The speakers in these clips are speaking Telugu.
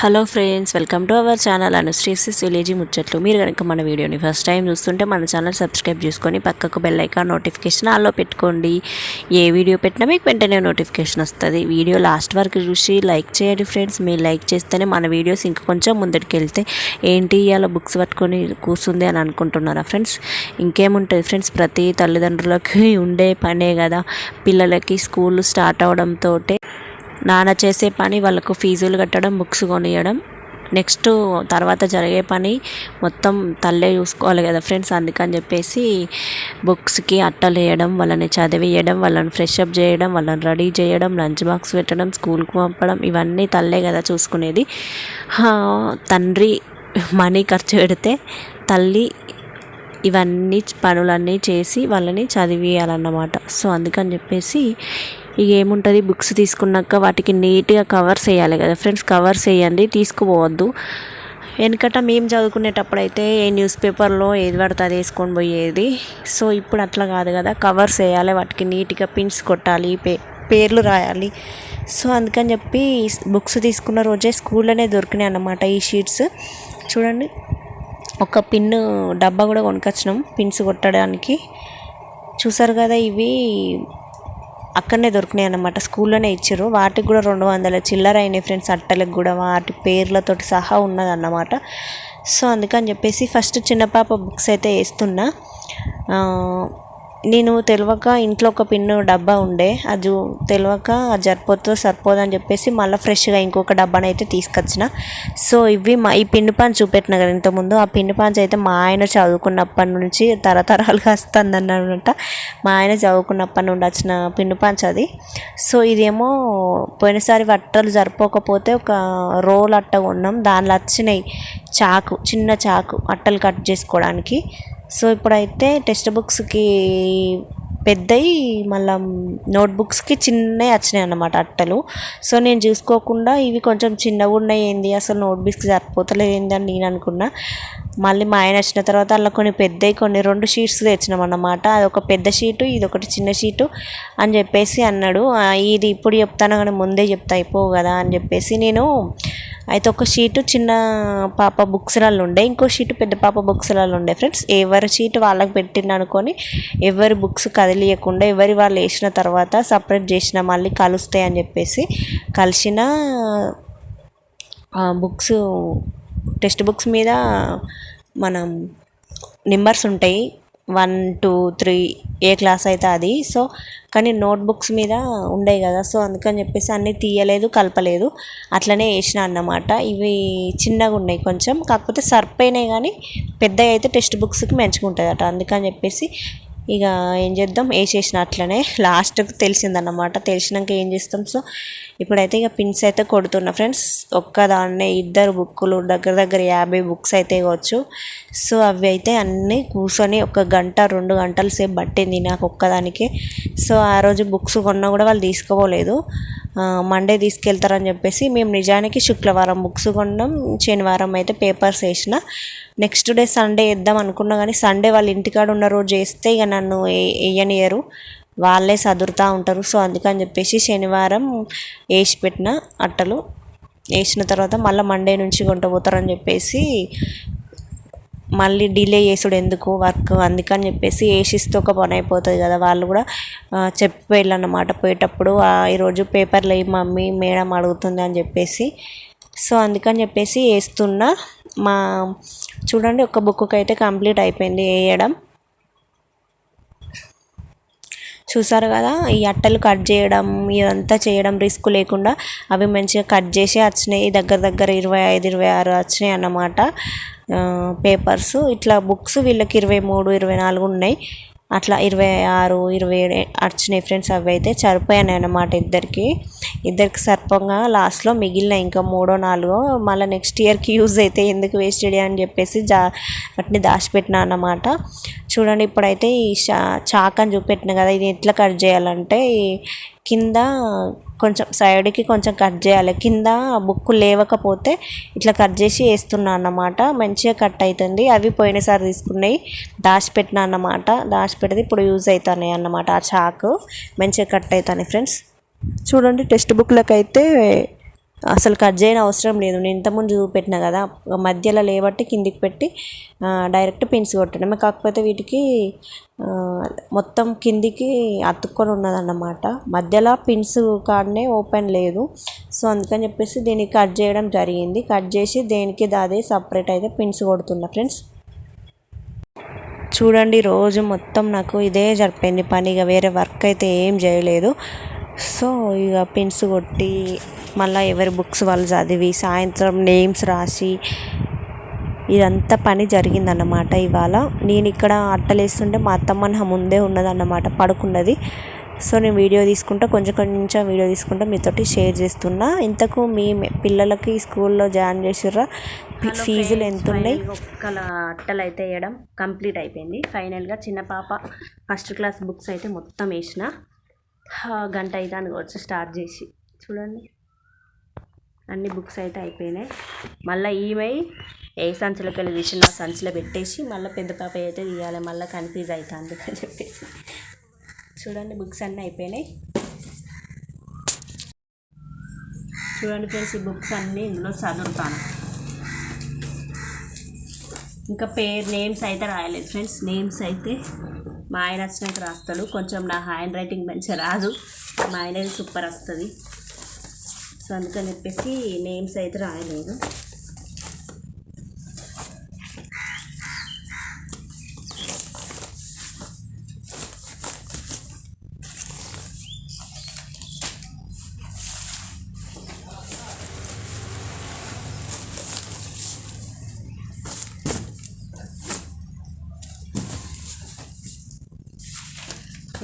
Hello friends welcome to our channel అనుశ్రీసిస్ village ముచ్చట్లు. మీరు కనుక మన వీడియోని ఫస్ట్ టైం చూస్తుంటే మన ఛానల్ సబ్స్క్రైబ్ చేసుకొని పక్కకు బెల్ ఐకాన్ నోటిఫికేషన్ ఆల్లో పెట్టుకోండి. ఏ వీడియో పెట్టినా మీకు వెంటనే నోటిఫికేషన్ వస్తుంది. వీడియో లాస్ట్ వరకు చూసి లైక్ చేయండి ఫ్రెండ్స్. మీరు లైక్ చేస్తేనే మన వీడియోస్ ఇంకా కొంచెం ముందరికి వెళ్తే ఏంటి ఇవాళ బుక్స్ పట్టుకొని కూర్చుంది అని అనుకుంటున్నారా ఫ్రెండ్స్? ఇంకేముంటుంది ఫ్రెండ్స్? ప్రతి తల్లిదండ్రులకి ఉండే పనే కదా. పిల్లలకి స్కూల్ స్టార్ట్ అవడంతో నాన్న చేసే పని వాళ్ళకు ఫీజులు కట్టడం బుక్స్ కొనియడం. నెక్స్ట్ తర్వాత జరిగే పని మొత్తం తల్లే చూసుకోవాలి కదా ఫ్రెండ్స్ అందుకని చెప్పేసి బుక్స్కి అట్టలు వేయడం వాళ్ళని చదివియడం వాళ్ళని ఫ్రెష్ అప్ చేయడం వాళ్ళని రెడీ చేయడం లంచ్ బాక్స్ పెట్టడం స్కూల్కి పంపడం ఇవన్నీ తల్లే కదా చూసుకునేది. తండ్రి మనీ ఖర్చు పెడితే తల్లి ఇవన్నీ పనులన్నీ చేసి వాళ్ళని చదివియాలన్నమాట. సో అందుకని చెప్పేసి ఇక ఏముంటుంది? బుక్స్ తీసుకున్నాక వాటికి నీట్గా కవర్స్ వేయాలి కదా. ఫ్రెండ్స్ కవర్స్ వేయండి తీసుకుపోవద్దు. వెనకట మేము చదువుకునేటప్పుడు అయితే ఏ న్యూస్ పేపర్లో ఏది పడితే అది వేసుకొని పోయేది. సో ఇప్పుడు అట్లా కాదు కదా. కవర్స్ వేయాలి వాటికి నీట్గా పిన్స్ కొట్టాలి పే పేర్లు రాయాలి. సో అందుకని చెప్పి బుక్స్ తీసుకున్న రోజే స్కూల్లోనే దొరికినాయి అన్నమాట ఈ షీట్స్ చూడండి. ఒక పిన్ డబ్బా కూడా కొనుకొచ్చినాం పిన్స్ కొట్టడానికి. చూసారు కదా ఇవి అక్కడనే దొరికినాయి అన్నమాట. స్కూల్లోనే ఇచ్చారు. వాటికి కూడా రెండు వందల చిల్లర అయినాయి ఫ్రెండ్స్. అట్టలకు కూడా వాటి పేర్లతోటి సహా ఉన్నదన్నమాట. సో అందుకని చెప్పేసి ఫస్ట్ చిన్న పాప బుక్స్ అయితే వేస్తున్నా. నేను తెలియక ఇంట్లో ఒక పిన్ను డబ్బా ఉండే అది తెలియక అది సరిపోతుందో సరిపోదని చెప్పేసి మళ్ళీ ఫ్రెష్గా ఇంకొక డబ్బాని అయితే తీసుకొచ్చిన. సో ఇవి మా ఈ పిన్ను పాన్ చూపెట్టిన కదా ఇంతకుముందు. ఆ పిన్ను పాన్స్ అయితే మా ఆయన చదువుకున్నప్పటి నుంచి తరతరాలుగా వస్తుంది అన్నమాట మా ఆయన చదువుకున్నప్పటి నుండి వచ్చిన పిన్ను పాన్స్ అది. సో ఇదేమో పోయినసారి వట్టలు సరిపోకపోతే ఒక రోల్ అట్ట కొన్నాం. దానిలో వచ్చినాయి చాకు చిన్న చాకు అట్టలు కట్ చేసుకోవడానికి. సో ఇప్పుడైతే టెక్స్ట్ బుక్స్కి పెద్దవి మళ్ళీ నోట్బుక్స్కి చిన్నవి వచ్చినాయి అన్నమాట అట్టలు. సో నేను చూసుకోకుండా ఇవి కొంచెం చిన్నగా ఉన్నాయి ఏంది అసలు నోట్బుక్స్ సరిపోతలేదు ఏంది అని నేను అనుకున్నా. మళ్ళీ మా ఆయన వచ్చిన తర్వాత అలా కొన్ని పెద్దవి కొన్ని రెండు షీట్స్ తెచ్చినాం అన్నమాట. అది ఒక పెద్ద షీటు ఇది ఒకటి చిన్న షీటు అని చెప్పేసి అన్నాడు. ఇది ఇప్పుడు చెప్తాను కానీ ముందే చెప్తా అయిపోవు కదా అని చెప్పేసి నేను అయితే ఒక షీటు చిన్న పాప బుక్స్లలో ఉండే ఇంకో షీటు పెద్ద పాప బుక్స్లలో ఉండే. ఫ్రెండ్స్ ఎవరి షీట్ వాళ్ళకి పెట్టిండు అనుకొని ఎవరి బుక్స్ కదిలియకుండా ఎవరి వాళ్ళు వేసిన తర్వాత సపరేట్ చేసిన మళ్ళీ కలుస్తాయి అని చెప్పేసి కలిసిన బుక్స్ టెక్స్ట్ బుక్స్ మీద మనం నెంబర్స్ ఉంటాయి. One two three A class అయితే అది. సో కానీ నోట్బుక్స్ మీద ఉండే కదా. సో అందుకని చెప్పేసి అన్నీ తీయలేదు కలపలేదు. అట్లనే వేసిన అన్నమాట. ఇవి చిన్నగా ఉన్నాయి కొంచెం. కాకపోతే సరిపోయినాయి కానీ పెద్దగా అయితే టెక్స్ట్ బుక్స్కి మంచిగా అట అందుకని చెప్పేసి ఇక ఏం చేద్దాం వేసేసిన అట్లనే. లాస్ట్కి తెలిసిందన్నమాట. తెలిసినాక ఏం చేస్తాం? సో ఇప్పుడైతే ఇక పిన్స్ అయితే కొడుతున్నా. ఫ్రెండ్స్ ఒక్కదాన్నే ఇద్దరు బుక్కులు దగ్గర దగ్గర యాభై బుక్స్ అయితే ఇవ్వచ్చు సో అవి అయితే అన్నీ కూర్చొని ఒక గంట రెండు గంటల సేపు పట్టింది నాకు ఒక్కదానికి. సో ఆ రోజు బుక్స్ కొన్నా కూడా వాళ్ళు తీసుకోపోలేదు మండే తీసుకెళ్తారని చెప్పేసి మేము నిజానికి శుక్రవారం బుక్స్ కొన్నాం. శనివారం అయితే పేపర్స్ వేసిన. నెక్స్ట్ డే సండే వేద్దాం అనుకున్నా కానీ సండే వాళ్ళ ఇంటికాడ ఉన్న రోజు వేస్తే ఇక నన్ను వేయనియరు. వాళ్ళే సదురుతూ ఉంటారు. సో అందుకని చెప్పేసి శనివారం వేసి పెట్టిన అట్టలు వేసిన తర్వాత మళ్ళీ మండే నుంచి కొంటపోతారని చెప్పేసి మళ్ళీ డిలే చేసుడు ఎందుకు వర్క్ అందుకని చెప్పేసి వేసిస్తే ఒక పని అయిపోతుంది కదా. వాళ్ళు కూడా చెప్పి వెళ్ళన్నమాట పోయేటప్పుడు ఈరోజు పేపర్లు వేయి మమ్మీ మేడం అడుగుతుంది అని చెప్పేసి. సో అందుకని చెప్పేసి వేస్తున్నా మా చూడండి ఒక బుక్కి అయితే కంప్లీట్ అయిపోయింది వేయడం చూసారు కదా ఈ అట్టలు కట్ చేయడం ఇదంతా చేయడం రిస్క్ లేకుండా అవి మంచిగా కట్ చేసి వచ్చినాయి. దగ్గర దగ్గర ఇరవై ఐదు ఇరవై ఆరు వచ్చినాయి అన్నమాట. పేపర్స్. ఇట్లా బుక్స్ వీళ్ళకి ఇరవై మూడు ఇరవై నాలుగు ఉన్నాయి. అట్లా ఇరవై ఆరు ఇరవై ఏడు వచ్చినాయి ఫ్రెండ్స్ అవి అయితే సరిపోయాను అన్నమాట ఇద్దరికి. ఇద్దరికి సరిపోగా లాస్ట్లో మిగిలిన ఇంకా మూడో నాలుగో మళ్ళీ నెక్స్ట్ ఇయర్కి యూజ్ అయితే ఎందుకు వేస్ట్ అని చెప్పేసి జా వాటిని దాచిపెట్టినా అన్నమాట. చూడండి ఇప్పుడైతే ఈ చాక్ అని చూపెట్టిన కదా ఇది ఎట్లా కట్ చేయాలంటే కింద కొంచెం సైడ్కి కొంచెం కట్ చేయాలి. కింద బుక్ లేవకపోతే ఇట్లా కట్ చేసి వేస్తున్నా అన్నమాట. మంచిగా కట్ అవుతుంది అవి పోయినసారి తీసుకున్నాయి. దాచిపెట్టినా అన్నమాట. దాచిపెడితే ఇప్పుడు యూజ్ అవుతున్నాయి అన్నమాట ఆ చాకు. మంచిగా కట్ అవుతాయి ఫ్రెండ్స్. చూడండి టెక్స్ట్ బుక్లకు అయితే అసలు కట్ చేయని అవసరం లేదు. నేను ఇంతకుముందు చూపెట్టిన కదా మధ్యలో లేబట్టి కిందికి పెట్టి డైరెక్ట్ పిన్స్ కొట్టడమే. కాకపోతే వీటికి మొత్తం కిందికి అతుక్కొని ఉన్నదన్నమాట. మధ్యలో పిన్స్ కాడనే ఓపెన్ లేదు. సో అందుకని చెప్పేసి దీన్ని కట్ చేయడం జరిగింది. కట్ చేసి దేనికి దాదే సపరేట్ అయితే పిన్స్ కొడుతున్నా ఫ్రెండ్స్. చూడండి రోజు మొత్తం నాకు ఇదే జరిపోయింది పని. ఇక వేరే వర్క్ అయితే ఏం చేయలేదు. సో ఇక పిన్స్ కొట్టి మళ్ళీ ఎవరి బుక్స్ వాళ్ళు చదివి సాయంత్రం నేమ్స్ రాసి ఇదంతా పని జరిగిందన్నమాట ఇవాళ. నేను ఇక్కడ అట్టలేస్తుంటే మా అత్తమ్మ నా ముందే ఉన్నదన్నమాట పడుకున్నది. సో నేను వీడియో తీసుకుంటా కొంచెం కొంచెం వీడియో తీసుకుంటా మీతోటి షేర్ చేస్తున్నా. ఇంతకు మీ పిల్లలకి స్కూల్లో జాయిన్ చేసిర్రా? ఫీజులు ఎంత ఉన్నాయి ఒక్కల అట్టలు అయితే వేయడం కంప్లీట్ అయిపోయింది. ఫైనల్గా చిన్న పాప ఫస్ట్ క్లాస్ బుక్స్ అయితే మొత్తం వేసిన. గంట అయితే అనుకోవచ్చు స్టార్ట్ చేసి. చూడండి. అన్ని బుక్స్ అయితే అయిపోయినాయి. మళ్ళీ ఈమె ఏ సంచులకి వెళ్ళి తీసి నా సంచిలో పెట్టేసి మళ్ళీ పెద్ద పాప అయితే తీయాలి మళ్ళీ కన్ఫ్యూజ్ అవుతుంది అని చెప్పేసి. చూడండి బుక్స్ అన్నీ అయిపోయినాయి. చూడండి ఫ్రెండ్స్ ఈ బుక్స్ అన్నీ ఇందులో చదువుతాను. ఇంకా పేరు నేమ్స్ అయితే రాయలేదు ఫ్రెండ్స్ నేమ్స్ అయితే మా ఆయన వచ్చినాక రాస్తాడు. కొంచెం నా హ్యాండ్ రైటింగ్ మంచిగా రాదు. మా ఆయన సూపర్ వస్తుంది. సో అందుకని చెప్పేసి నేమ్స్ అయితే రాయలేదు.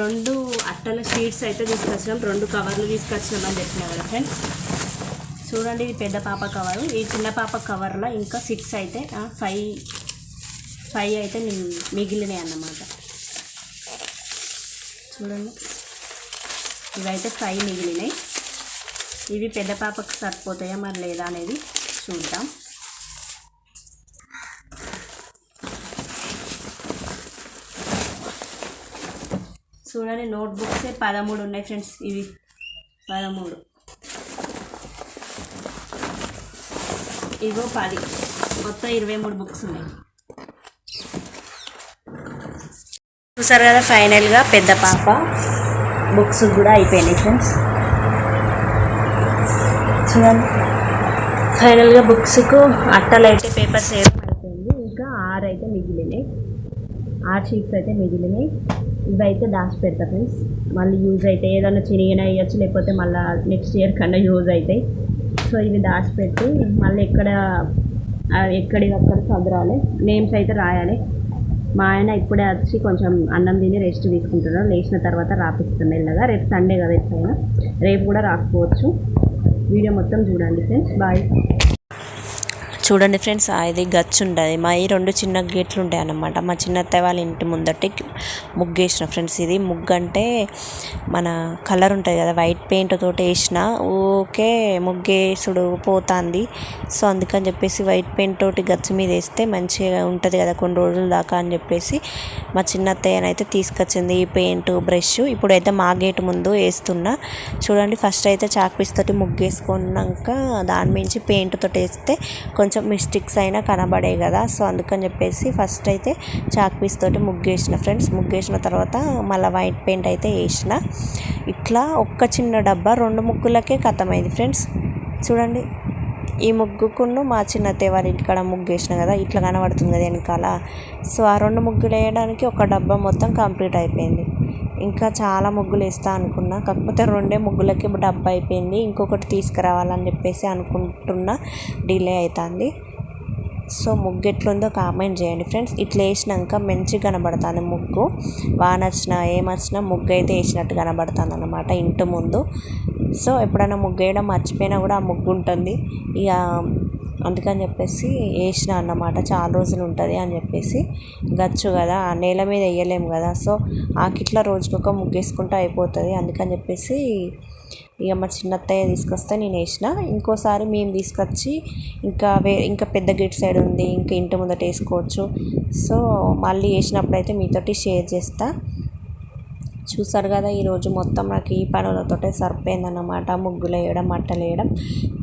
రెండు అట్టల షీట్స్ అయితే తీసుకొచ్చినాం. రెండు కవర్లు తీసుకొచ్చినాం అని చెప్పిన కదా ఫ్రెండ్స్ చూడండి ఇది పెద్ద పాప కవరు ఈ చిన్న పాప కవర్లో ఇంకా సిక్స్ అయితే ఫైవ్ ఫైవ్ అయితే మి- మిగిలినాయి అన్నమాట. చూడండి. ఇవైతే ఫైవ్ మిగిలినాయి. ఇవి పెద్ద పాపకు సరిపోతాయా మరి లేదా అనేది చూద్దాం. చూడండి నోట్బుక్స్ పదమూడు ఉన్నాయి ఫ్రెండ్స్ ఇవి. పదమూడు. ఇగో పది. మొత్తం ఇరవై మూడు బుక్స్ ఉన్నాయి. చూసారు కదా ఫైనల్గా పెద్ద పాప బుక్స్ కూడా అయిపోయినాయి ఫ్రెండ్స్. చూడండి. ఫైనల్గా బుక్స్కు అట్టలు అయితే పేపర్స్ వేయడం అయిపోయింది ఇంకా ఆరు అయితే మిగిలినాయి. ఆరు షీట్స్ అయితే మిగిలినాయి. ఇవైతే దాచి పెడతా ఫ్రెండ్స్ మళ్ళీ యూజ్ అవుతాయి ఏదైనా చిరిగిన వేయచ్చు లేకపోతే మళ్ళీ నెక్స్ట్ ఇయర్ కన్నా యూజ్ అవుతాయి సో ఇవి దాచిపెట్టి మళ్ళీ ఎక్కడ ఆ, ఎక్కడివి అక్కడ చదరాలి. నేమ్స్ అయితే రాయాలి. మా ఆయన ఇప్పుడే వచ్చి కొంచెం అన్నం తిని రెస్ట్ తీసుకుంటున్నాడు. లేచిన తర్వాత రాపిస్తాను మెల్లగా రేపు సండే కదా ఎట్లయినా రేపు కూడా రాకపోవచ్చు. వీడియో మొత్తం చూడండి ఫ్రెండ్స్ బాయ్ చూడండి ఫ్రెండ్స్ ఇది గచ్చు ఉండదు. మా ఈ రెండు చిన్న గేట్లు ఉంటాయి అన్నమాట. మా చిన్నత్తయ్య వాళ్ళ ఇంటి ముందటి ముగ్గేసిన ఫ్రెండ్స్ ఇది ముగ్గు అంటే మన కలర్ ఉంటుంది కదా వైట్ పెయింట్ తోటి వేసిన. ఓకే ముగ్గేసుడు పోతుంది. సో అందుకని చెప్పేసి వైట్ పెయింట్ తోటి గచ్చు మీద వేస్తే మంచిగా ఉంటుంది కదా కొన్ని రోజుల దాకా అని చెప్పేసి మా చిన్నత్తయ్యనైతే తీసుకొచ్చింది ఈ పెయింట్ బ్రష్. ఇప్పుడైతే మా గేట్ ముందు వేస్తున్నా. చూడండి ఫస్ట్ అయితే చాక్ పీస్ తోటి ముగ్గు వేసుకున్నాక దాని మించి పెయింట్ తోటి వేస్తే కొంచెం మిస్టేక్స్ అయినా కనబడే కదా. సో అందుకని చెప్పేసి ఫస్ట్ అయితే చాక్ పీస్ తోటి ముగ్గేసిన ఫ్రెండ్స్. ముగ్గేసిన తర్వాత మళ్ళీ వైట్ పెయింట్ అయితే వేసిన. ఇట్లా ఒక్క చిన్న డబ్బా రెండు ముగ్గులకే కథమైంది ఫ్రెండ్స్. చూడండి. ఈ ముగ్గుకును మా చిన్న తేవారి ఇంటికాడ ముగ్గు వేసిన కదా ఇట్లా కనబడుతుంది కదా వెనకాల. సో ఆ రెండు ముగ్గులు వేయడానికి ఒక డబ్బా మొత్తం కంప్లీట్ అయిపోయింది. ఇంకా చాలా ముగ్గులు వేస్తా అనుకున్నా. కాకపోతే రెండే ముగ్గులకి డబ్బు అయిపోయింది. ఇంకొకటి తీసుకురావాలని చెప్పేసి అనుకుంటున్నా. డిలే అవుతుంది సో ముగ్గు ఎట్లుందో కామెంట్ చేయండి ఫ్రెండ్స్. ఇట్లా వేసినాక మంచిగా కనబడుతుంది ముగ్గు. వాన వచ్చినా ఏమొచ్చినా ముగ్గు అయితే వేసినట్టు కనబడుతుంది అనమాట ఇంటి ముందు. సో ఎప్పుడైనా ముగ్గు వేయడం మర్చిపోయినా కూడా ఆ ముగ్గు ఉంటుంది. ఇక అందుకని చెప్పేసి వేసిన అన్నమాట. చాలా రోజులు ఉంటుంది అని చెప్పేసి గచ్చు కదా ఆ నేల మీద వేయలేము కదా. సో ఆకిట్లా రోజుకొక ముగ్గేసుకుంటూ అయిపోతుంది. అందుకని చెప్పేసి ఇక మా చిన్నత్తయ్య తీసుకొస్తే నేను వేసిన. ఇంకోసారి మేము తీసుకొచ్చి ఇంకా వే ఇంకా పెద్ద గేట్ సైడ్ ఉంది ఇంకా ఇంటి ముందట వేసుకోవచ్చు. సో మళ్ళీ వేసినప్పుడు అయితే మీతోటి షేర్ చేస్తాను చూసారు కదా ఈరోజు మొత్తం నాకు ఈ పనులతోటే సరిపోయిందన్నమాట. ముగ్గులు వేయడం మట్టలు వేయడం.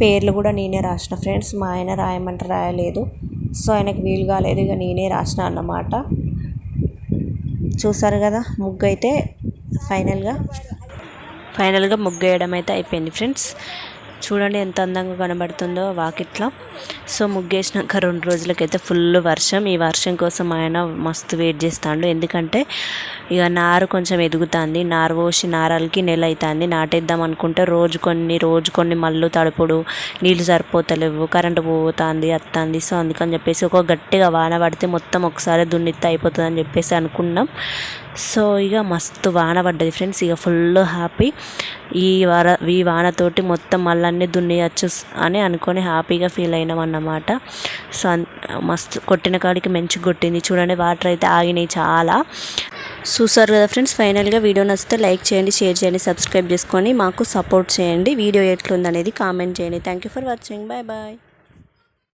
పేర్లు కూడా నేనే రాసిన ఫ్రెండ్స్. మా ఆయన రాయమంటే రాయలేదు. సో ఆయనకు వీలు కాలేదు. ఇక నేనే రాసిన అన్నమాట. చూసారు కదా ముగ్గు అయితే ఫైనల్గా. ఫైనల్గా ముగ్గు వేయడం అయితే అయిపోయింది ఫ్రెండ్స్. చూడండి ఎంత అందంగా కనబడుతుందో వాకిట్లో. సో ముగ్గేసినాక రెండు రోజులకైతే ఫుల్ వర్షం. ఈ వర్షం కోసం ఆయన మస్తు వెయిట్ చేస్తాడు. ఎందుకంటే ఇక నారు కొంచెం ఎదుగుతుంది. నారు పోసి నారలకి నెల అవుతుంది నాటేద్దాం అనుకుంటే రోజు కొన్ని రోజు కొన్ని మళ్ళు తడుపుడు నీళ్ళు సరిపోతలేవు కరెంటు పోతుంది వస్తుంది సో అందుకని చెప్పేసి ఒక గట్టిగా వాన పడితే మొత్తం ఒకసారి దున్నిత్తే అయిపోతుంది అని చెప్పేసి అనుకున్నాం. సో ఇక మస్తు వాన పడ్డది ఫ్రెండ్స్. ఇక ఫుల్ హ్యాపీ. ఈ వార ఈ వానతోటి మొత్తం మళ్ళీ అన్నీ దున్నియచ్చు అని అనుకొని హ్యాపీగా ఫీల్ అయినాం అన్నమాట. సో మస్తు కొట్టిన కాడికి మంచి కొట్టింది. చూడండి వాటర్ అయితే ఆగినాయి చాలా. చూసారు కదా ఫ్రెండ్స్ ఫైనల్గా వీడియో నచ్చితే లైక్ చేయండి షేర్ చేయండి సబ్స్క్రైబ్ చేసుకొని మాకు సపోర్ట్ చేయండి. వీడియో ఎట్లుందనేది కామెంట్ చేయండి. Thank you for watching. Bye bye.